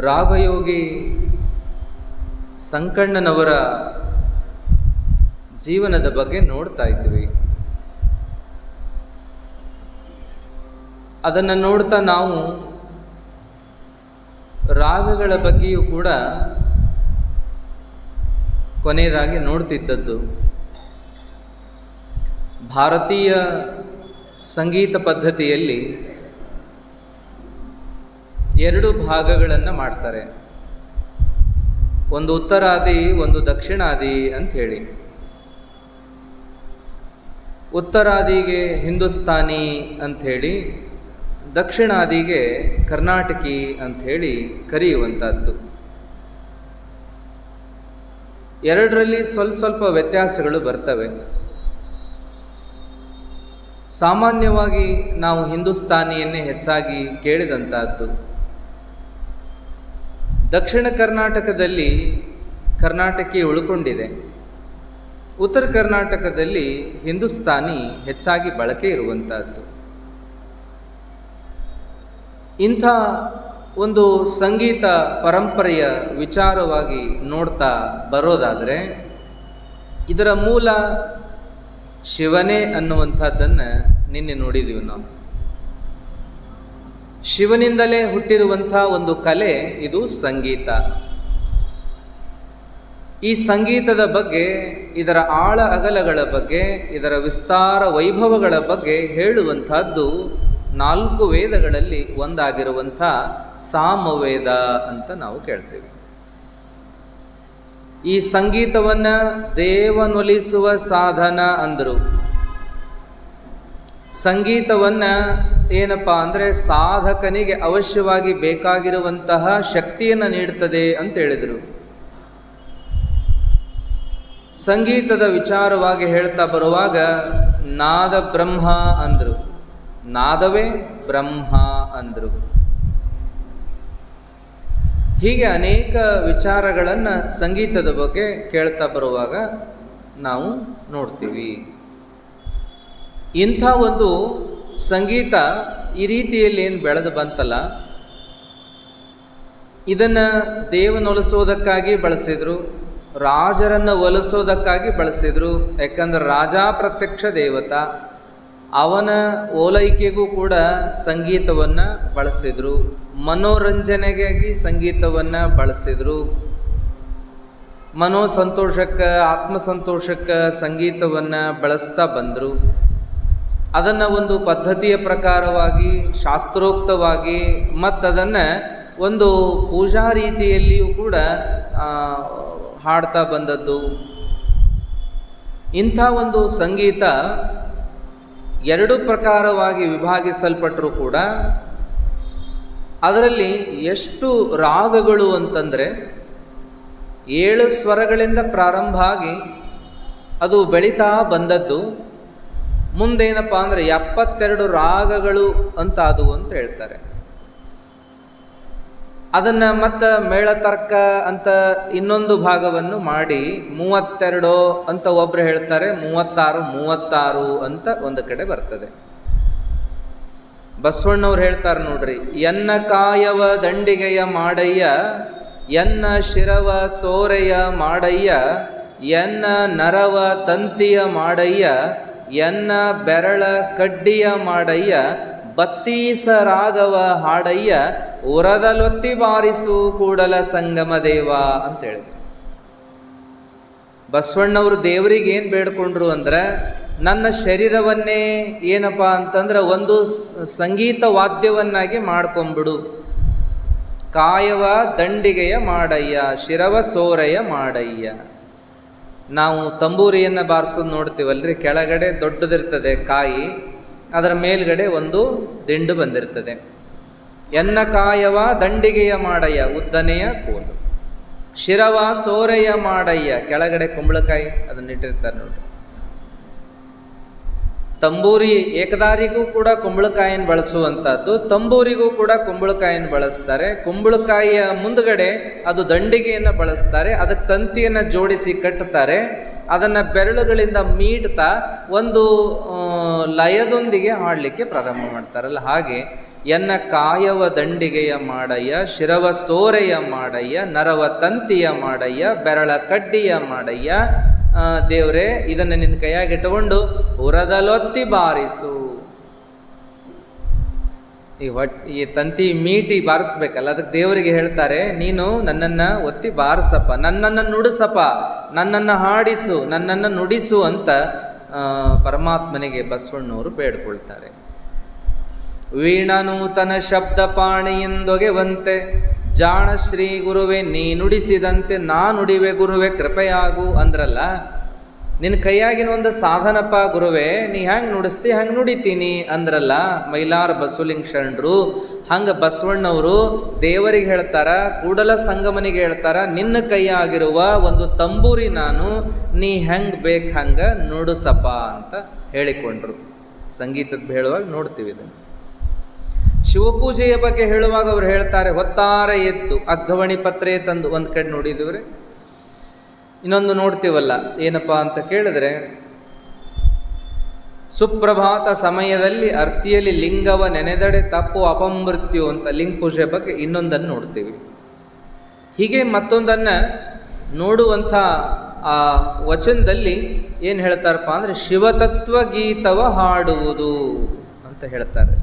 ರಾಗಯೋಗಿ ಸಂಕಣ್ಣನವರ ಜೀವನದ ಬಗ್ಗೆ ನೋಡ್ತಾ ಇದ್ವಿ. ಅದನ್ನು ನೋಡ್ತಾ ನಾವು ರಾಗಗಳ ಬಗ್ಗೆಯೂ ಕೂಡ ಕೊನೆಯದಾಗಿ ನೋಡ್ತಿದ್ದದ್ದು. ಭಾರತೀಯ ಸಂಗೀತ ಪದ್ಧತಿಯಲ್ಲಿ ಎರಡು ಭಾಗಗಳನ್ನು ಮಾಡ್ತಾರೆ. ಒಂದು ಉತ್ತರಾದಿ, ಒಂದು ದಕ್ಷಿಣಾದಿ ಅಂತ ಹೇಳಿ. ಉತ್ತರಾದಿಗೆ ಹಿಂದೂಸ್ತಾನಿ ಅಂಥೇಳಿ ದಕ್ಷಿಣಾದಿಗೆ ಕರ್ನಾಟಕಿ ಅಂಥೇಳಿ ಕರೆಯುವಂಥದ್ದು ಎರಡರಲ್ಲಿ ಸ್ವಲ್ಪ ಸ್ವಲ್ಪ ವ್ಯತ್ಯಾಸಗಳು ಬರ್ತವೆ. ಸಾಮಾನ್ಯವಾಗಿ ನಾವು ಹಿಂದೂಸ್ತಾನಿಯನ್ನೇ ಹೆಚ್ಚಾಗಿ ಕೇಳಿದಂಥದ್ದು ದಕ್ಷಿಣ ಕರ್ನಾಟಕದಲ್ಲಿ ಕರ್ನಾಟಕಿ ಉಳ್ಕೊಂಡಿದೆ. ಉತ್ತರ ಕರ್ನಾಟಕದಲ್ಲಿ ಹಿಂದೂಸ್ತಾನಿ ಹೆಚ್ಚಾಗಿ ಬಳಕೆ ಇರುವಂಥದ್ದು ಇಂಥ ಒಂದು ಸಂಗೀತ ಪರಂಪರೆಯ ವಿಚಾರವಾಗಿ ನೋಡ್ತಾ ಬರೋದಾದರೆ, ಇದರ ಮೂಲ ಶಿವನೇ ಅನ್ನುವಂಥದ್ದನ್ನು ನಿನ್ನೆ ನೋಡಿದ್ದೀವಿ ನಾವು. ಶಿವನಿಂದಲೇ ಹುಟ್ಟಿರುವಂಥ ಒಂದು ಕಲೆ ಇದು ಸಂಗೀತ. ಈ ಸಂಗೀತದ ಬಗ್ಗೆ, ಇದರ ಆಳ ಅಗಲಗಳ ಬಗ್ಗೆ, ಇದರ ವಿಸ್ತಾರ ವೈಭವಗಳ ಬಗ್ಗೆ ಹೇಳುವಂಥದ್ದು ನಾಲ್ಕು ವೇದಗಳಲ್ಲಿ ಒಂದಾಗಿರುವಂಥ ಸಾಮವೇದ ಅಂತ ನಾವು ಕೇಳ್ತೇವೆ. ಈ ಸಂಗೀತವನ್ನು ದೇವನೊಲಿಸುವ ಸಾಧನ ಅಂದರು ಸಂಗೀತವನ್ನು ಏನಪ್ಪ ಅಂದರೆ ಸಾಧಕನಿಗೆ ಅವಶ್ಯವಾಗಿ ಬೇಕಾಗಿರುವಂತಹ ಶಕ್ತಿಯನ್ನು ನೀಡುತ್ತದೆ ಅಂತ ಹೇಳಿದರು. ಸಂಗೀತದ ವಿಚಾರವಾಗಿ ಹೇಳ್ತಾ ಬರುವಾಗ ನಾದ ಬ್ರಹ್ಮ ಅಂದರು. ನಾದವೇ ಬ್ರಹ್ಮ ಅಂದರು. ಹೀಗೆ ಅನೇಕ ವಿಚಾರಗಳನ್ನು ಸಂಗೀತದ ಬಗ್ಗೆ ಕೇಳ್ತಾ ಬರುವಾಗ ನಾವು ನೋಡ್ತೀವಿ. ಇಂಥ ಒಂದು ಸಂಗೀತ ಈ ರೀತಿಯಲ್ಲಿ ಏನು ಬೆಳೆದು ಬಂತಲ್ಲ, ಇದನ್ನು ದೇವನೊಲಿಸೋದಕ್ಕಾಗಿ ಬಳಸಿದರು, ರಾಜರನ್ನು ಒಲಿಸೋದಕ್ಕಾಗಿ ಬಳಸಿದರು, ಯಾಕಂದ್ರೆ ರಾಜ ಪ್ರತ್ಯಕ್ಷ ದೇವತಾ, ಅವನ ಓಲೈಕೆಗೂ ಕೂಡ ಸಂಗೀತವನ್ನು ಬಳಸಿದರು, ಮನೋರಂಜನೆಗಾಗಿ ಸಂಗೀತವನ್ನು ಬಳಸಿದರು ಮನೋ ಸಂತೋಷಕ್ಕೆ ಆತ್ಮ ಸಂತೋಷಕ್ಕೆ ಸಂಗೀತವನ್ನು ಬಳಸ್ತಾ ಬಂದರು. ಅದನ್ನು ಒಂದು ಪದ್ಧತಿಯ ಪ್ರಕಾರವಾಗಿ, ಶಾಸ್ತ್ರೋಕ್ತವಾಗಿ ಮತ್ತದನ್ನು ಒಂದು ಪೂಜಾ ರೀತಿಯಲ್ಲಿಯೂ ಕೂಡ ಹಾಡ್ತಾ ಬಂದದ್ದು. ಇಂಥ ಒಂದು ಸಂಗೀತ ಎರಡು ಪ್ರಕಾರವಾಗಿ ವಿಭಾಗಿಸಲ್ಪಟ್ಟರೂ ಕೂಡ, ಅದರಲ್ಲಿ ಎಷ್ಟು ರಾಗಗಳು ಅಂತಂದರೆ, ಏಳು ಸ್ವರಗಳಿಂದ ಪ್ರಾರಂಭ ಆಗಿ ಅದು ಬೆಳೀತಾ ಬಂದದ್ದು. ಮುಂದೇನಪ್ಪ ಅಂದರೆ ಎಪ್ಪತ್ತೆರಡು ರಾಗಗಳು ಅಂತ ಅದು ಅಂತ ಹೇಳ್ತಾರೆ. ಅದನ್ನು ಮತ್ತು ಮೇಳತರ್ಕ ಅಂತ ಇನ್ನೊಂದು ಭಾಗವನ್ನು ಮಾಡಿ ಮೂವತ್ತೆರಡು ಅಂತ ಒಬ್ಬರು ಹೇಳ್ತಾರೆ, ಮೂವತ್ತಾರು ಮೂವತ್ತಾರು ಅಂತ ಒಂದು ಕಡೆ ಬರ್ತದೆ. ಬಸವಣ್ಣವ್ರು ಹೇಳ್ತಾರೆ ನೋಡ್ರಿ, ಎನ್ನ ಕಾಯವ ದಂಡಿಗೆಯ ಮಾಡಯ್ಯ, ಎನ್ನ ಶಿರವ ಸೋರೆಯ ಮಾಡಯ್ಯ, ಎನ್ನ ನರವ ತಂತಿಯ ಮಾಡಯ್ಯ ಎನ್ನ ಬೆರಳ ಕಡ್ಡಿಯ ಮಾಡಯ್ಯ ಬತ್ತೀಸ ರಾಗವ ಹಾಡಯ್ಯ ಉರದಲೊತ್ತಿ ಬಾರಿಸು ಕೂಡಲ ಸಂಗಮ ದೇವ ಅಂತ ಹೇಳಿದ್ರು ಬಸವಣ್ಣವರು ದೇವರಿಗೆ ಏನು ಬೇಡ್ಕೊಂಡ್ರು ಅಂದ್ರೆ, ನನ್ನ ಶರೀರವನ್ನೇ ಏನಪ್ಪ ಅಂತಂದ್ರೆ ಒಂದು ಸಂಗೀತ ವಾದ್ಯವನ್ನಾಗಿ ಮಾಡ್ಕೊಂಬಿಡು. ಕಾಯವ ದಂಡಿಗೆಯ ಮಾಡಯ್ಯ, ಶಿರವ ಸೋರಯ್ಯ ಮಾಡಯ್ಯ. ನಾವು ತಂಬೂರಿಯನ್ನು ಬಾರಿಸೋದು ನೋಡ್ತೀವಲ್ರಿ? ಕೆಳಗಡೆ ದೊಡ್ಡದಿರ್ತದೆ ಕಾಯಿ, ಅದರ ಮೇಲ್ಗಡೆ ಒಂದು ದಿಂಡು ಬಂದಿರ್ತದೆ. ಎನ್ನ ಕಾಯವ ದಂಡಿಗೆಯ ಮಾಡಯ್ಯ, ಉದ್ದನೆಯ ಕೋಲು. ಶಿರವ ಸೋರೆಯ ಮಾಡಯ್ಯ, ಕೆಳಗಡೆ ಕುಂಬಳಕಾಯಿ ಅದನ್ನಿಟ್ಟಿರ್ತಾರೆ ನೋಡಿ ತಂಬೂರಿ ಏಕದಾರಿಗೂ ಕೂಡ ಕುಂಬಳಕಾಯಿಯನ್ನು ಬಳಸುವಂಥದ್ದು. ತಂಬೂರಿಗೂ ಕೂಡ ಕುಂಬಳಕಾಯಿಯನ್ನು ಬಳಸ್ತಾರೆ. ಕುಂಬಳಕಾಯಿಯ ಮುಂದ್ಗಡೆ ಅದು ದಂಡಿಗೆಯನ್ನು ಬಳಸ್ತಾರೆ. ಅದಕ್ಕೆ ತಂತಿಯನ್ನು ಜೋಡಿಸಿ ಕಟ್ಟುತ್ತಾರೆ ಅದನ್ನು ಬೆರಳುಗಳಿಂದ ಮೀಟ್ತಾ ಒಂದು ಲಯದೊಂದಿಗೆ ಹಾಡಲಿಕ್ಕೆ ಪ್ರಾರಂಭ ಮಾಡ್ತಾರಲ್ಲ. ಹಾಗೆ ಎನ್ನ ಕಾಯವ ದಂಡಿಗೆಯ ಮಾಡಯ್ಯ, ಶಿರವ ಸೋರೆಯ ಮಾಡಯ್ಯ, ನರವ ತಂತಿಯ ಮಾಡಯ್ಯ, ಬೆರಳ ಕಡ್ಡಿಯ ಮಾಡಯ್ಯ ದೇವ್ರೇ, ಇದನ್ನು ನಿನ್ನ ಕೈಯಾಗಿಟ್ಟುಕೊಂಡು ಉರದಲೊತ್ತಿ ಬಾರಿಸು. ಈ ಹೊಟ್, ಈ ತಂತಿ ಮೀಟಿ ಬಾರಿಸ್ಬೇಕಲ್ಲ, ಅದಕ್ಕೆ ದೇವರಿಗೆ ಹೇಳ್ತಾರೆ, ನೀನು ನನ್ನನ್ನು ಒತ್ತಿ ಬಾರಿಸಪ್ಪ, ನನ್ನನ್ನು ನುಡಿಸಪ್ಪ, ನನ್ನನ್ನು ಹಾಡಿಸು, ನನ್ನನ್ನು ನುಡಿಸು ಅಂತ ಪರಮಾತ್ಮನಿಗೆ ಬಸವಣ್ಣವರು ಬೇಡ್ಕೊಳ್ತಾರೆ. ವೀಣನೂತನ ಶಬ್ದ ಪಾಣಿಯಿಂದೊಗೆವಂತೆ ಜಾಣ ಶ್ರೀ ಗುರುವೆ, ನೀ ನುಡಿಸಿದಂತೆ ನಾ ನುಡಿವೆ ಗುರುವೆ, ಕೃಪೆಯಾಗು ಅಂದ್ರಲ್ಲ? ನಿನ್ನ ಕೈಯಾಗಿನ ಒಂದು ಸಾಧನಪ್ಪ ಗುರುವೆ, ನೀ ಹೆಂಗೆ ನುಡಿಸ್ತಿ ಹೆಂಗೆ ನುಡಿತೀನಿ ಅಂದ್ರಲ್ಲ? ಮೈಲಾರ ಬಸವಲಿಂಗ ಶರಣರು, ಹಂಗೆ ಬಸವಣ್ಣವರು ದೇವರಿಗೆ ಹೇಳ್ತಾರ, ಕೂಡಲ ಸಂಗಮನಿಗೆ ಹೇಳ್ತಾರ, ನಿನ್ನ ಕೈಯಾಗಿರುವ ಒಂದು ತಂಬೂರಿ ನಾನು, ನೀ ಹೆಂಗೆ ಬೇಕು ಹಂಗೆ ನುಡಿಸಪ್ಪ ಅಂತ ಹೇಳಿಕೊಂಡ್ರು. ಸಂಗೀತದ ಹೇಳುವಾಗ ನೋಡ್ತೀವಿ ಇದನ್ನು. ಶಿವಪೂಜೆಯ ಬಗ್ಗೆ ಹೇಳುವಾಗ ಅವರು ಹೇಳ್ತಾರೆ, ಹೊತ್ತಾರೆ ಎದ್ದು. ಅಗ್ಗವಣಿ ಪತ್ರೆ ತಂದು ಒಂದು ಕಡೆ ನೋಡಿದವ್ರೆ ಇನ್ನೊಂದು ನೋಡ್ತೀವಲ್ಲ, ಏನಪ್ಪಾ ಅಂತ ಕೇಳಿದ್ರೆ, ಸುಪ್ರಭಾತ ಸಮಯದಲ್ಲಿ ಅರ್ತಿಯಲ್ಲಿ ಲಿಂಗವ ನೆನೆದಡೆ ತಪ್ಪು ಅಪಮೃತ್ಯು ಅಂತ ಲಿಂಗ ಪೂಜೆ ಬಗ್ಗೆ ಇನ್ನೊಂದನ್ನು ನೋಡ್ತೀವಿ. ಹೀಗೆ ಮತ್ತೊಂದನ್ನು ನೋಡುವಂಥ ಆ ವಚನದಲ್ಲಿ ಏನು ಹೇಳ್ತಾರಪ್ಪ ಅಂದರೆ ಶಿವತತ್ವ ಗೀತವ ಹಾಡುವುದು ಅಂತ ಹೇಳ್ತಾರೆ.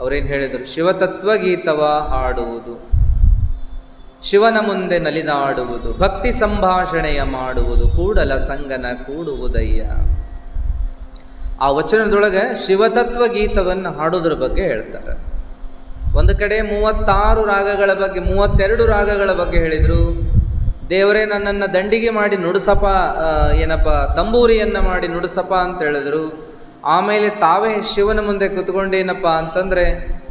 ಅವ್ರೇನು ಹೇಳಿದರು? ಶಿವತತ್ವ ಗೀತವ ಹಾಡುವುದು. ಶಿವನ ಮುಂದೆ ನಲಿದಾಡುವುದು. ಭಕ್ತಿ ಸಂಭಾಷಣೆಯ ಮಾಡುವುದು. ಕೂಡಲ ಸಂಗನ ಕೂಡುವುದಯ್ಯ. ಆ ವಚನದೊಳಗೆ ಶಿವತತ್ವ ಗೀತವನ್ನು ಹಾಡೋದ್ರ ಬಗ್ಗೆ ಹೇಳ್ತಾರೆ. ಒಂದು ಕಡೆ ಮೂವತ್ತಾರು ರಾಗಗಳ ಬಗ್ಗೆ, ಮೂವತ್ತೆರಡು ರಾಗಗಳ ಬಗ್ಗೆ ಹೇಳಿದರು. ದೇವರೇ, ನನ್ನನ್ನು ದಂಡಿಗೆ ಮಾಡಿ ನುಡಿಸಪ್ಪ ಏನಪ್ಪ, ತಂಬೂರಿಯನ್ನು ಮಾಡಿ ನುಡಿಸಪ್ಪ ಅಂತ ಹೇಳಿದ್ರು. ಆಮೇಲೆ ತಾವೇ ಶಿವನ ಮುಂದೆ ಕುತ್ಕೊಂಡೇನಪ್ಪ ಅಂತಂದರೆ,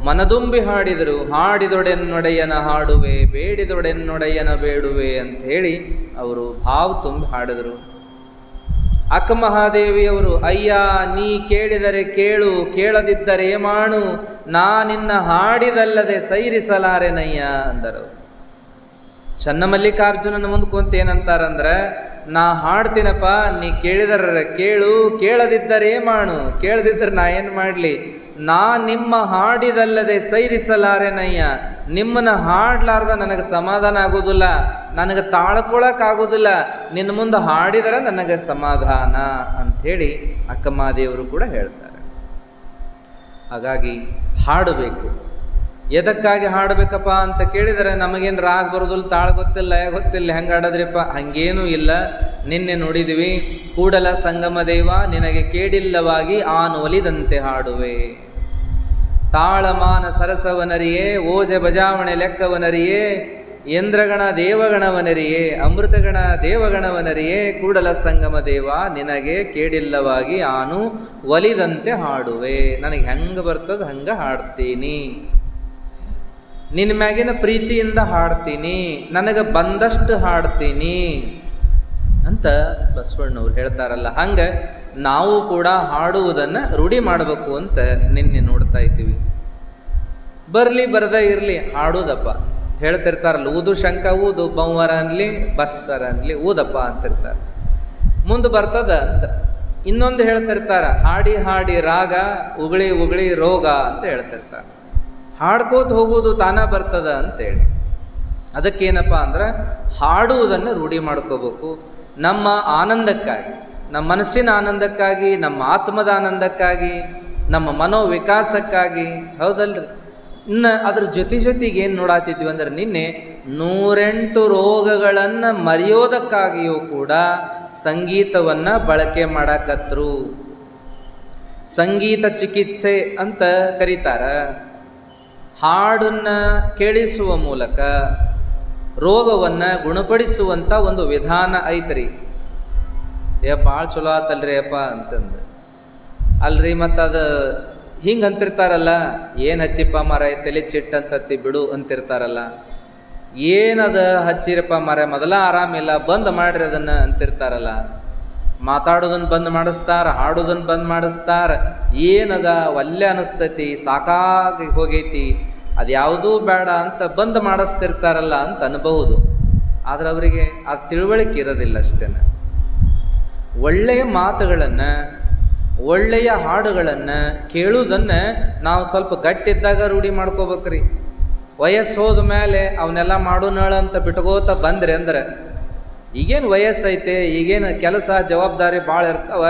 ಮನದುಂಬಿ ಹಾಡಿದರು, ಹಾಡಿದೊಡೆನ್ನೊಡೆಯನ ಹಾಡುವೆ, ಬೇಡಿದೊಡೆನ್ನೊಡೆಯನ ಬೇಡುವೆ ಅಂತ ಹೇಳಿ ಅವರು ಭಾವ ತುಂಬಿ ಹಾಡಿದರು. ಅಕ್ಕ ಮಹಾದೇವಿಯವರು, ಅಯ್ಯ, ನೀ ಕೇಳಿದರೆ ಕೇಳು, ಕೇಳದಿದ್ದರೆ ಮಾಡು, ನಾ ನಿನ್ನ ಹಾಡಿದಲ್ಲದೆ ಸೈರಿಸಲಾರೆನಯ್ಯ ಅಂದರು. ಚನ್ನಮಲ್ಲಿಕಾರ್ಜುನನ ಮುಂದೆ ಕುಂತ ಏನಂತಾರಂದ್ರೆ ನಾ ಹಾಡ್ತೀನಪ್ಪ, ನೀ ಕೇಳಿದರ ಕೇಳು, ಕೇಳದಿದ್ದರೆ ಮಾಡು, ಕೇಳದಿದ್ದರೆ ನಾ ಏನು ಮಾಡಲಿ? ನಾ ನಿಮ್ಮ ಹಾಡಿದಲ್ಲದೆ ಸೈರಿಸಲಾರೆನಯ್ಯ, ನಿಮ್ಮನ್ನ ಹಾಡ್ಲಾರ್ದ ನನಗೆ ಸಮಾಧಾನ ಆಗೋದಿಲ್ಲ, ನನಗೆ ತಾಳ್ಕೊಳಕ್ಕಾಗೋದಿಲ್ಲ ನಿನ್ನ ಮುಂದೆ ಹಾಡಿದರೆ ನನಗೆ ಸಮಾಧಾನ ಅಂಥೇಳಿ ಅಕ್ಕಮ್ಮಾದೇವರು ಕೂಡ ಹೇಳ್ತಾರೆ. ಹಾಗಾಗಿ ಹಾಡಬೇಕು. ಎದಕ್ಕಾಗಿ ಹಾಡಬೇಕಪ್ಪ ಅಂತ ಕೇಳಿದರೆ ನಮಗೇನು ರಾಗ ಬರೋದಿಲ್ಲ, ತಾಳ ಗೊತ್ತಿಲ್ಲ ಗೊತ್ತಿಲ್ಲ, ಹೆಂಗೆ ಹಾಡೋದ್ರಿಪ್ಪ? ಹಂಗೇನೂ ಇಲ್ಲ. ನಿನ್ನೆ ನೋಡಿದ್ವಿ, ಕೂಡಲ ಸಂಗಮ ದೇವ ನಿನಗೆ ಕೇಡಿಲ್ಲವಾಗಿ ಆನು ಒಲಿದಂತೆ ಹಾಡುವೆ. ತಾಳಮಾನ ಸರಸವನರಿಯೇ, ಓಜ ಬಜಾವಣೆ ಲೆಕ್ಕವನರಿಯೇ, ಇಂದ್ರಗಣ ದೇವಗಣವನರಿಯೇ, ಅಮೃತಗಣ ದೇವಗಣವನರಿಯೇ, ಕೂಡಲ ಸಂಗಮ ದೇವ ನಿನಗೆ ಕೇಡಿಲ್ಲವಾಗಿ ಆನು ಒಲಿದಂತೆ ಹಾಡುವೆ. ನನಗೆ ಹೆಂಗೆ ಬರ್ತದ ಹಂಗೆ ಹಾಡ್ತೀನಿ. ನಿನ್ನ ಮ್ಯಾಗಿನ ಪ್ರೀತಿಯಿಂದ ಹಾಡ್ತೀನಿ, ನನಗೆ ಬಂದಷ್ಟು ಹಾಡ್ತೀನಿ ಅಂತ ಬಸವಣ್ಣವ್ರು ಹೇಳ್ತಾರಲ್ಲ. ಹಂಗೆ ನಾವು ಕೂಡ ಹಾಡುವುದನ್ನು ರೂಢಿ ಮಾಡಬೇಕು ಅಂತ ನಿನ್ನೆ ನೋಡ್ತಾ ಇದ್ದೀವಿ. ಬರಲಿ ಬರದೇ ಇರಲಿ, ಹಾಡೋದಪ್ಪ. ಹೇಳ್ತಿರ್ತಾರಲ್ಲ, ಊದು ಶಂಕ ಊದು ಬೊಂವರ ಅನ್ಲಿ, ಬಸ್ಸರ ಅನ್ಲಿ, ಊದಪ್ಪ ಅಂತಿರ್ತಾರೆ. ಮುಂದೆ ಬರ್ತದ ಅಂತ. ಇನ್ನೊಂದು ಹೇಳ್ತಿರ್ತಾರ, ಹಾಡಿ ಹಾಡಿ ರಾಗ, ಉಗಳಿ ಉಗಳಿ ರೋಗ ಅಂತ ಹೇಳ್ತಿರ್ತಾರೆ. ಹಾಡ್ಕೋತ ಹೋಗೋದು ತಾನ ಬರ್ತದ ಅಂತೇಳಿ. ಅದಕ್ಕೇನಪ್ಪ ಅಂದ್ರೆ ಹಾಡುವುದನ್ನು ರೂಢಿ ಮಾಡ್ಕೋಬೇಕು. ನಮ್ಮ ಆನಂದಕ್ಕಾಗಿ, ನಮ್ಮ ಮನಸ್ಸಿನ ಆನಂದಕ್ಕಾಗಿ, ನಮ್ಮ ಆತ್ಮದ ಆನಂದಕ್ಕಾಗಿ, ನಮ್ಮ ಮನೋವಿಕಾಸಕ್ಕಾಗಿ, ಹೌದಲ್ರಿ? ಇನ್ನು ಅದ್ರ ಜೊತೆ ಜೊತೆಗೆ ಏನು ನೋಡಾತಿದ್ವಿ ಅಂದ್ರೆ ನಿನ್ನೆ ನೂರೆಂಟು ರೋಗಗಳನ್ನು ಮರೆಯೋದಕ್ಕಾಗಿಯೂ ಕೂಡ ಸಂಗೀತವನ್ನು ಬಳಕೆ ಮಾಡಾಕತ್ರು. ಸಂಗೀತ ಚಿಕಿತ್ಸೆ ಅಂತ ಕರೀತಾರ. ಹಾಡನ್ನು ಕೇಳಿಸುವ ಮೂಲಕ ರೋಗವನ್ನು ಗುಣಪಡಿಸುವಂಥ ಒಂದು ವಿಧಾನ ಐತ್ರಿ. ಏ ಭಾಳ ಚಲೋ ಆತಲ್ರಿ ಅಪ್ಪ ಅಂತಂದು. ಅಲ್ರಿ ಮತ್ತು ಅದು ಹಿಂಗೆ ಅಂತಿರ್ತಾರಲ್ಲ, ಏನು ಹಚ್ಚಿಪ್ಪ ಮರ ತಲೆ ಚಿಟ್ಟಂತತ್ತಿ ಬಿಡು ಅಂತಿರ್ತಾರಲ್ಲ. ಏನದ ಹಚ್ಚಿರಪ್ಪ ಮರ ಮೊದಲ ಆರಾಮಿಲ್ಲ, ಬಂದ್ ಮಾಡ್ರಿ ಅದನ್ನು ಅಂತಿರ್ತಾರಲ್ಲ. ಮಾತಾಡೋದನ್ನು ಬಂದ್ ಮಾಡಿಸ್ತಾರ ಹಾಡೋದನ್ನು ಬಂದ್ ಮಾಡಿಸ್ತಾರ. ಏನದ? ಒಲ್ಲೆ ಅನಿಸ್ತೈತಿ, ಸಾಕಾಗಿ ಹೋಗೈತಿ. ಅದು ಯಾವುದೂ ಬೇಡ ಅಂತ ಬಂದ್ ಮಾಡಿಸ್ತಿರ್ತಾರಲ್ಲ ಅಂತ ಅನ್ಬಹುದು. ಆದ್ರೆ ಅವರಿಗೆ ಆ ತಿಳುವಳಿಕೆ ಇರೋದಿಲ್ಲ ಅಷ್ಟೇ ಒಳ್ಳೆಯ ಮಾತುಗಳನ್ನು, ಒಳ್ಳೆಯ ಹಾಡುಗಳನ್ನು ಕೇಳುವುದನ್ನು ನಾವು ಸ್ವಲ್ಪ ಗಟ್ಟಿದ್ದಾಗ ರೂಢಿ ಮಾಡ್ಕೋಬೇಕ್ರಿ. ವಯಸ್ಸು ಹೋದ ಮೇಲೆ ಅವನ್ನೆಲ್ಲ ಮಾಡೋಣ ಅಂತ ಬಿಟ್ಕೋತ ಬಂದ್ರಿ ಅಂದ್ರೆ ಈಗೇನು ವಯಸ್ಸೈತೆ, ಈಗೇನು ಕೆಲಸ ಜವಾಬ್ದಾರಿ ಭಾಳ ಇರ್ತಾವ.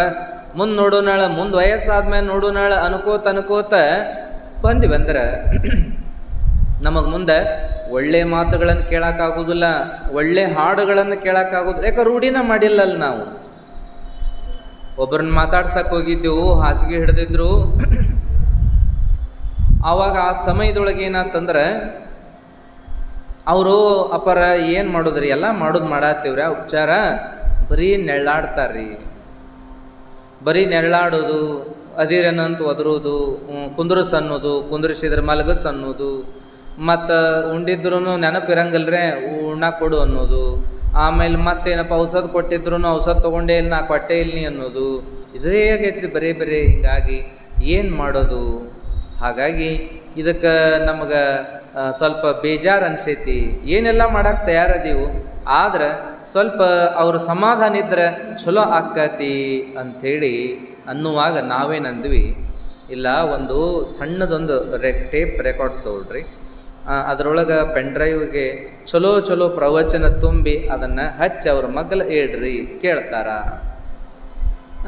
ಮುಂದೆ ನೋಡೋನಾಳ, ಮುಂದೆ ವಯಸ್ಸಾದ್ಮೇಲೆ ನೋಡೋನಾಳ ಅನ್ಕೋತ ಅನ್ಕೋತ ಬಂದ್ವಿ ಅಂದ್ರೆ ನಮಗೆ ಮುಂದೆ ಒಳ್ಳೆ ಮಾತುಗಳನ್ನು ಕೇಳೋಕ್ಕಾಗೋದಿಲ್ಲ, ಒಳ್ಳೆ ಹಾಡುಗಳನ್ನು ಕೇಳೋಕ್ಕಾಗೋದು ಯಾಕೆ ರೂಢಿನ ಮಾಡಿಲ್ಲಲ್ಲ ನಾವು? ಒಬ್ಬರನ್ನ ಮಾತಾಡ್ಸಕ್ಕೆ ಹೋಗಿದ್ದೆವು, ಹಾಸಿಗೆ ಹಿಡ್ದಿದ್ರು. ಆವಾಗ ಆ ಸಮಯದೊಳಗೆ ಏನಾತಂದ್ರೆ ಅವರು ಅಪರ ಏನು ಮಾಡೋದ್ರಿ? ಎಲ್ಲ ಮಾಡೋದು ಮಾಡತ್ತೀವ್ರಿ. ಆ ಉಪಚಾರ ಬರೀ ನೆಳ್ಳಾಡ್ತಾರ್ರಿ ಬರೀ ನೆಳ್ಳಾಡೋದು ಅದಿರನಂತ ಒದರೋದು ಕುಂದ್ರಸ್ ಅನ್ನೋದು ಕುಂದ್ರಿಸಿದ್ರೆ ಮಲಗಸ್ ಅನ್ನೋದು ಮತ್ತು ಉಂಡಿದ್ರು ನೆನಪಿರಂಗಲ್ರೆ ಉಣ್ಣ ಕೊಡು ಅನ್ನೋದು, ಆಮೇಲೆ ಮತ್ತೇನಪ್ಪ ಔಷಧ ಕೊಟ್ಟಿದ್ರು ಔಷಧ ತೊಗೊಂಡೇ ಇಲ್ಲ ನಾ ಕೊಟ್ಟೇ ಇಲ್ಲ ಅನ್ನೋದು, ಇದೇ ಆಗೈತ್ರಿ ಬರೀ ಬರೀ ಹಿಂಗಾಗಿ ಏನು ಮಾಡೋದು? ಹಾಗಾಗಿ ಇದಕ್ಕೆ ನಮಗೆ ಸ್ವಲ್ಪ ಬೇಜಾರು ಅನಿಸೈತಿ. ಏನೆಲ್ಲ ಮಾಡಕ್ಕೆ ತಯಾರದೀವು? ಆದ್ರೆ ಸ್ವಲ್ಪ ಅವ್ರ ಸಮಾಧಾನ ಇದ್ರೆ ಚಲೋ ಆಕ್ಕತಿ ಅಂಥೇಳಿ ಅನ್ನುವಾಗ ನಾವೇನಂದ್ವಿ ಇಲ್ಲ ಒಂದು ಸಣ್ಣದೊಂದು ರೆ ಟೇಪ್ ರೆಕಾರ್ಡ್ ತೊಗೊಳ್ರಿ ಅದರೊಳಗೆ ಪೆನ್ಡ್ರೈವ್ಗೆ ಚಲೋ ಚಲೋ ಪ್ರವಚನ ತುಂಬಿ ಅದನ್ನು ಹಚ್ಚಿ ಅವ್ರ ಮಗ್ಲ ಹೇಳ್ರಿ ಕೇಳ್ತಾರ.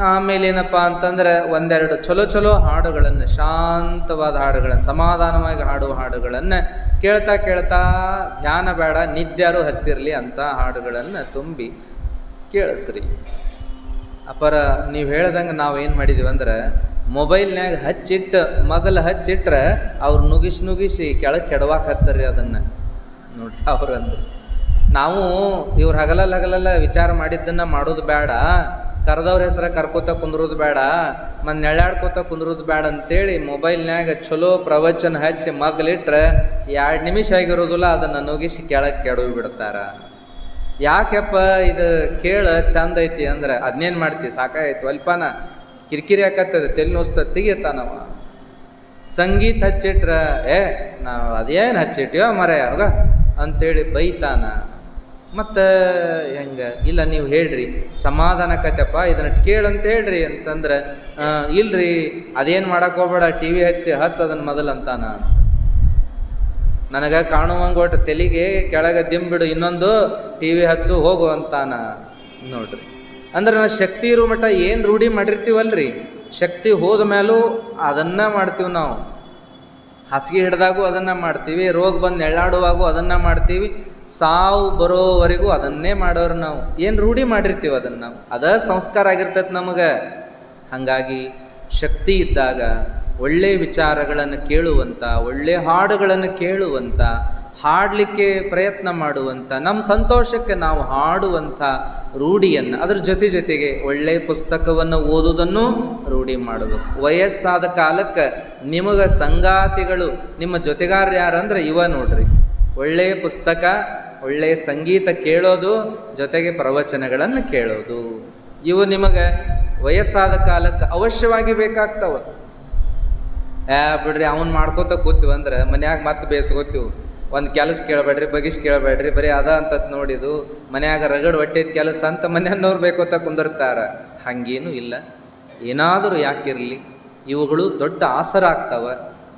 ಆಮೇಲೆ ಏನಪ್ಪ ಅಂತಂದ್ರೆ ಒಂದೆರಡು ಚಲೋ ಚಲೋ ಹಾಡುಗಳನ್ನು, ಶಾಂತವಾದ ಹಾಡುಗಳನ್ನು, ಸಮಾಧಾನವಾಗಿ ಹಾಡುವ ಹಾಡುಗಳನ್ನು ಕೇಳ್ತಾ ಕೇಳ್ತಾ, ಧ್ಯಾನ ಬೇಡ ನಿದ್ಯಾರು ಹತ್ತಿರಲಿ ಅಂತ ಹಾಡುಗಳನ್ನು ತುಂಬಿ ಕೇಳಿಸ್ರಿ. ಅಪರ ನೀವು ಹೇಳ್ದಂಗೆ ನಾವು ಏನು ಮಾಡಿದೀವಿ ಅಂದ್ರೆ ಮೊಬೈಲ್ನ್ಯಾಗ ಹಚ್ಚಿಟ್ಟು, ಮಗಲ್ ಹಚ್ಚಿಟ್ರೆ ಅವ್ರು ನುಗಿಸಿ ನುಗಿಸಿ ಕೆಳಗೆ ಕೆಡವಾಕ್ ಹತ್ತರಿ ಅದನ್ನು. ನೋಡ್ರಿ ಅವ್ರು ಅಂದ್ರು ನಾವು ಇವ್ರು ಹಗಲಲ್ಲ ಹಗಲಲ್ಲ ವಿಚಾರ ಮಾಡಿದ್ದನ್ನು ಮಾಡೋದು ಬೇಡ. ಕರೆದವ್ರ ಹೆಸರ ಕರ್ಕೋತ ಕುಂದ್ರೋದು ಬೇಡ, ಮತ್ತು ನೆಳ್ಳಾಡ್ಕೋತ ಕುಂದ್ರೋದು ಬೇಡ ಅಂತೇಳಿ ಮೊಬೈಲ್ನ್ಯಾಗ ಚಲೋ ಪ್ರವಚನ ಹಚ್ಚಿ ಮಗ್ಲಿಟ್ರೆ ಎರಡು ನಿಮಿಷ ಆಗಿರೋದಿಲ್ಲ, ಅದನ್ನು ನುಗಿಸಿ ಕೆಳಗೆ ಕೆಡವಿ ಬಿಡ್ತಾರ. ಯಾಕೆಪ್ಪ ಇದು ಕೇಳ ಚಂದ ಐತಿ ಅಂದ್ರೆ ಅದನ್ನೇನು ಮಾಡ್ತಿ ಸಾಕಾಯ್ತು ಅಲ್ಪನ ಕಿರಿಕಿರಿ ಹಾಕತ್ತದ ತೆಲ್ ನೋಸ್ತ ತೆಗಿತಾನವ ಸಂಗೀತ ಹಚ್ಚಿಟ್ರ, ಏ, ನಾವು ಅದೇನು ಹಚ್ಚಿಟ್ಯೋ ಮರ ಯಾವಾಗ ಅಂತೇಳಿ ಬೈತಾನ. ಮತ್ತು ಹೆಂಗೆ? ಇಲ್ಲ, ನೀವು ಹೇಳ್ರಿ. ಸಮಾಧಾನ ಕತೆಪ್ಪ ಇದನ್ನ ಕೇಳಂತ ಹೇಳ್ರಿ ಅಂತಂದ್ರೆ ಇಲ್ರಿ, ಅದೇನು ಮಾಡಕ್ಕೆ ಹೋಗ್ಬೇಡ, ಟಿ ವಿ ಹಚ್ಚಿ ಹಚ್ಚ ಅದನ್ನ ಮೊದಲು ಅಂತಾನ ಅಂತ. ನನಗೆ ಕಾಣುವಂಗೆ ಒಟ್ಟು ತೆಲಿಗೆ ಕೆಳಗೆ ದಿಂಬಿಡು ಇನ್ನೊಂದು ಟಿ ವಿ ಹಚ್ಚು ಹೋಗು ಅಂತಾನ. ನೋಡ್ರಿ. ಅಂದ್ರೆ ನಾ ಶಕ್ತಿ ಇರೋ ಮಟ್ಟ ಏನು ರೂಢಿ ಮಾಡಿರ್ತೀವಲ್ರಿ? ಶಕ್ತಿ ಹೋದ ಮೇಲೂ ಅದನ್ನ ಮಾಡ್ತೀವಿ ನಾವು. ಹಾಸಿಗೆ ಹಿಡ್ದಾಗೂ ಅದನ್ನು ಮಾಡ್ತೀವಿ, ರೋಗ ಬಂದು ಎಳ್ಳಾಡುವಾಗೂ ಅದನ್ನು ಮಾಡ್ತೀವಿ, ಸಾವು ಬರೋವರೆಗೂ ಅದನ್ನೇ ಮಾಡೋರು ನಾವು. ಏನು ರೂಢಿ ಮಾಡಿರ್ತೀವಿ ಅದನ್ನು ನಾವು? ಅದ ಸಂಸ್ಕಾರ ಆಗಿರ್ತೈತೆ ನಮಗೆ. ಹಾಗಾಗಿ ಶಕ್ತಿ ಇದ್ದಾಗ ಒಳ್ಳೆಯ ವಿಚಾರಗಳನ್ನು ಕೇಳುವಂಥ ಒಳ್ಳೆಯ ಹಾಡುಗಳನ್ನು ಕೇಳುವಂಥ ಹಾಡಲಿಕ್ಕೆ ಪ್ರಯತ್ನ ಮಾಡುವಂಥ ನಮ್ಮ ಸಂತೋಷಕ್ಕೆ ನಾವು ಹಾಡುವಂಥ ರೂಢಿಯನ್ನು, ಅದರ ಜೊತೆ ಜೊತೆಗೆ ಒಳ್ಳೆಯ ಪುಸ್ತಕವನ್ನು ಓದುವುದನ್ನು ರೂಢಿ ಮಾಡಬೇಕು. ವಯಸ್ಸಾದ ಕಾಲಕ್ಕೆ ನಿಮಗೆ ಸಂಗಾತಿಗಳು, ನಿಮ್ಮ ಜೊತೆಗಾರ ಯಾರಂದ್ರೆ ಇವ ನೋಡ್ರಿ. ಒಳ್ಳೆಯ ಪುಸ್ತಕ ಒಳ್ಳೆಯ ಸಂಗೀತ ಕೇಳೋದು, ಜೊತೆಗೆ ಪ್ರವಚನಗಳನ್ನು ಕೇಳೋದು. ಇವು ನಿಮಗೆ ವಯಸ್ಸಾದ ಕಾಲಕ್ಕೆ ಅವಶ್ಯವಾಗಿ ಬೇಕಾಗ್ತವ. ಬಿಡ್ರಿ, ಅವ್ನು ಮಾಡ್ಕೋತ ಕೂತೀವಿ ಅಂದ್ರೆ ಮನ್ಯಾಗ ಮತ್ತೆ ಬೇಸ್ಕೋತೀವಿ. ಒಂದು ಕೆಲಸ ಕೇಳಬೇಡ್ರಿ ಬಗಿಸ್ ಕೇಳಬೇಡ್ರಿ, ಬರೀ ಅದ ಅಂತ ನೋಡಿದು ಮನ್ಯಾಗ ರಗಡ್ ಹೊಟ್ಟೆದ ಕೆಲಸ ಅಂತ ಮನೆಯನ್ನವ್ರು ಬೇಕೋತ ಕುಂದಿರ್ತಾರೆ. ಹಂಗೇನು ಇಲ್ಲ. ಏನಾದರೂ ಯಾಕಿರಲಿ, ಇವುಗಳು ದೊಡ್ಡ ಆಸರ ಆಗ್ತಾವ.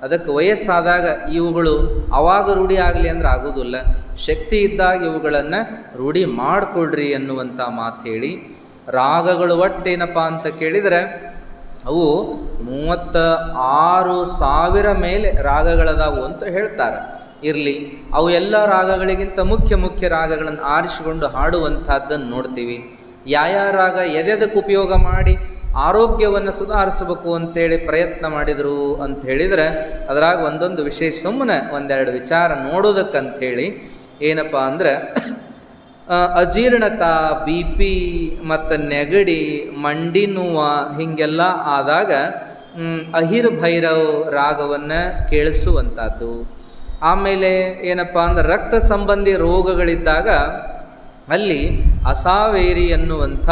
ಅದಕ್ಕೆ ವಯಸ್ಸಾದಾಗ ಇವುಗಳು ಅವಾಗ ರೂಢಿ ಆಗಲಿ ಅಂದ್ರೆ ಆಗೋದಿಲ್ಲ. ಶಕ್ತಿ ಇದ್ದಾಗ ಇವುಗಳನ್ನು ರೂಢಿ ಮಾಡಿಕೊಳ್ರಿ ಅನ್ನುವಂಥ ಮಾತು ಹೇಳಿ, ರಾಗಗಳು ಒಟ್ಟೇನಪ್ಪ ಅಂತ ಕೇಳಿದರೆ, ಅವು ಮೂವತ್ತ ಆರು ಸಾವಿರ ಮೇಲೆ ರಾಗಗಳದಾವು ಅಂತ ಹೇಳ್ತಾರೆ. ಇರಲಿ. ಅವು ಎಲ್ಲ ರಾಗಗಳಿಗಿಂತ ಮುಖ್ಯ ಮುಖ್ಯ ರಾಗಗಳನ್ನು ಆರಿಸಿಕೊಂಡು ಹಾಡುವಂಥದ್ದನ್ನು ನೋಡ್ತೀವಿ. ಯಾವ ರಾಗ ಎದೆದಕ್ಕೆ ಉಪಯೋಗ ಮಾಡಿ ಆರೋಗ್ಯವನ್ನು ಸುಧಾರಿಸಬೇಕು ಅಂತೇಳಿ ಪ್ರಯತ್ನ ಮಾಡಿದರು ಅಂತ ಹೇಳಿದರೆ ಅದರಾಗ ಒಂದೊಂದು ವಿಶೇಷ ಸುಮ್ಮನೆ ಒಂದೆರಡು ವಿಚಾರ ನೋಡೋದಕ್ಕಂಥೇಳಿ ಏನಪ್ಪ ಅಂದರೆ ಅಜೀರ್ಣತಾ, ಬಿ ಪಿ ಮತ್ತು ನೆಗಡಿ ಮಂಡಿ ನೋವ ಹೀಗೆಲ್ಲ ಆದಾಗ ಅಹಿರ್ ಭೈರವ್ ರಾಗವನ್ನು ಕೇಳಿಸುವಂಥದ್ದು. ಆಮೇಲೆ ಏನಪ್ಪ ಅಂದ್ರೆ ರಕ್ತ ಸಂಬಂಧಿ ರೋಗಗಳಿದ್ದಾಗ ಅಲ್ಲಿ ಅಸಾವೇರಿ ಅನ್ನುವಂಥ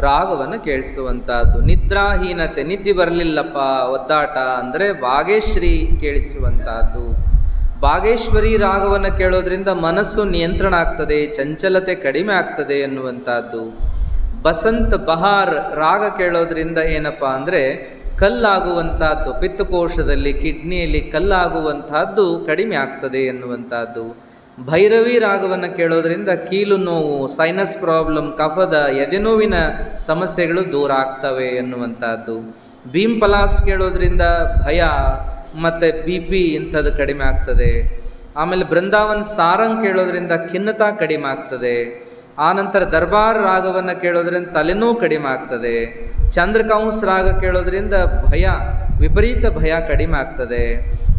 ರಾಗವನ್ನು ಕೇಳಿಸುವಂಥದ್ದು. ನಿದ್ರಾಹೀನತೆ, ನಿದ್ದೆ ಬರಲಿಲ್ಲಪ್ಪ, ಒದ್ದಾಟ ಅಂದರೆ ಭಾಗೇಶ್ರೀ ಕೇಳಿಸುವಂಥದ್ದು. ಭಾಗೇಶ್ವರಿ ರಾಗವನ್ನು ಕೇಳೋದ್ರಿಂದ ಮನಸ್ಸು ನಿಯಂತ್ರಣ ಆಗ್ತದೆ, ಚಂಚಲತೆ ಕಡಿಮೆ ಆಗ್ತದೆ ಎನ್ನುವಂಥದ್ದು. ಬಸಂತ್ ಬಹಾರ್ ರಾಗ ಕೇಳೋದ್ರಿಂದ ಏನಪ್ಪ ಅಂದರೆ ಕಲ್ಲಾಗುವಂತಹದ್ದು, ಪಿತ್ತಕೋಶದಲ್ಲಿ, ಕಿಡ್ನಿಯಲ್ಲಿ ಕಲ್ಲಾಗುವಂತಹದ್ದು ಕಡಿಮೆ ಆಗ್ತದೆ ಎನ್ನುವಂತಹದ್ದು. ಭೈರವಿ ರಾಗವನ್ನು ಕೇಳೋದ್ರಿಂದ ಕೀಲು ನೋವು ಸೈನಸ್ ಪ್ರಾಬ್ಲಮ್ ಕಫದ ಎದೆನೋವಿನ ಸಮಸ್ಯೆಗಳು ದೂರ ಆಗ್ತವೆ ಎನ್ನುವಂಥದ್ದು ಭೀಮ್ ಪಲಾಸ್ ಕೇಳೋದ್ರಿಂದ ಭಯ ಮತ್ತು ಬಿ ಪಿ ಇಂಥದ್ದು ಕಡಿಮೆ ಆಗ್ತದೆ. ಆಮೇಲೆ ಬೃಂದಾವನ್ ಸಾರಂಗ್ ಕೇಳೋದ್ರಿಂದ ಖಿನ್ನತಾ ಕಡಿಮೆ ಆಗ್ತದೆ. ಆನಂತರ ದರ್ಬಾರ್ ರಾಗವನ್ನು ಕೇಳೋದ್ರಿಂದ ತಲೆನೋವು ಕಡಿಮೆ ಆಗ್ತದೆ. ಚಂದ್ರಕೌಂಸ್ ರಾಗ ಕೇಳೋದ್ರಿಂದ ಭಯ, ವಿಪರೀತ ಭಯ ಕಡಿಮೆ ಆಗ್ತದೆ.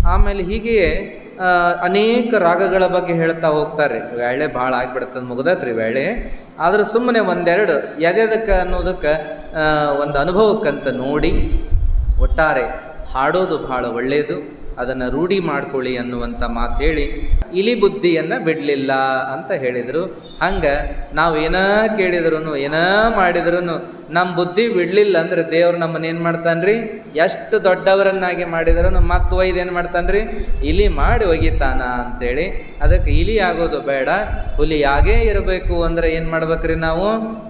ಆಮೇಲೆ ಹೀಗೆಯೇ ಅನೇಕ ರಾಗಗಳ ಬಗ್ಗೆ ಹೇಳ್ತಾ ಹೋಗ್ತಾರೆ. ವೇಳೆ ಭಾಳ ಆಗ್ಬಿಡ್ತದೆ ಮುಗ್ದತ್ರಿ ವೇಳೆ. ಆದ್ರೆ ಸುಮ್ಮನೆ ಒಂದೆರಡು, ಎದೆದಕ್ಕೆ ಅನ್ನೋದಕ್ಕೆ ಒಂದು ಅನುಭವಕ್ಕಂತ ನೋಡಿ, ಒಟ್ಟಾರೆ ಹಾಡೋದು ಭಾಳ ಒಳ್ಳೆಯದು ಅದನ್ನು ರೂಢಿ ಮಾಡ್ಕೊಳ್ಳಿ ಅನ್ನುವಂಥ ಮಾತು ಹೇಳಿ ಇಲಿ ಬುದ್ಧಿಯನ್ನು ಬಿಡಲಿಲ್ಲ ಅಂತ ಹೇಳಿದರು. ಹಂಗೆ ನಾವು ಏನೋ ಕೇಳಿದ್ರು ಏನೋ ಮಾಡಿದ್ರು ನಮ್ಮ ಬುದ್ಧಿ ಬಿಡಲಿಲ್ಲ ಅಂದ್ರೆ ದೇವ್ರು ನಮ್ಮನ್ನ ಏನು ಮಾಡ್ತಾನ್ರಿ? ಎಷ್ಟು ದೊಡ್ಡವರನ್ನಾಗಿ ಮಾಡಿದ್ರು ಮತ್ತು ಒಯ್ದು ಏನು ಮಾಡ್ತಾನ್ರಿ? ಇಲಿ ಮಾಡಿ ಒಗಿತಾನ ಅಂತೇಳಿ. ಅದಕ್ಕೆ ಇಲಿ ಆಗೋದು ಬೇಡ, ಹುಲಿಯಾಗೇ ಇರಬೇಕು ಅಂದ್ರೆ ಏನು ಮಾಡ್ಬೇಕ್ರಿ ನಾವು?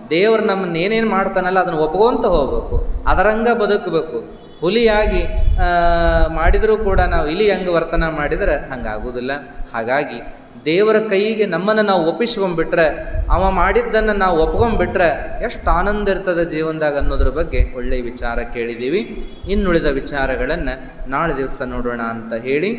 ದೇವ್ರು ನಮ್ಮನ್ನ ಏನೇನು ಮಾಡ್ತಾನಲ್ಲ ಅದನ್ನು ಒಪ್ಕೊಂತ ಹೋಗ್ಬೇಕು, ಅದರಂಗ ಬದುಕಬೇಕು. ಹುಲಿಯಾಗಿ ಮಾಡಿದರೂ ಕೂಡ ನಾವು ಇಲಿ ಹೆಂಗೆ ವರ್ತನ ಮಾಡಿದರೆ ಹಂಗಾಗೋದಿಲ್ಲ ಹಾಗಾಗಿ ದೇವರ ಕೈಗೆ ನಮ್ಮನ್ನು ನಾವು ಒಪ್ಪಿಸ್ಕೊಂಡ್ಬಿಟ್ರೆ, ಅವ ಮಾಡಿದ್ದನ್ನು ನಾವು ಒಪ್ಕೊಂಬಿಟ್ರೆ ಎಷ್ಟು ಆನಂದ ಇರ್ತದೆ ಜೀವನದಾಗ ಅನ್ನೋದ್ರ ಬಗ್ಗೆ ಒಳ್ಳೆಯ ವಿಚಾರ ಕೇಳಿದ್ದೀವಿ. ಇನ್ನುಳಿದ ವಿಚಾರಗಳನ್ನು ನಾಳೆ ದಿವಸ ನೋಡೋಣ ಅಂತ ಹೇಳಿ.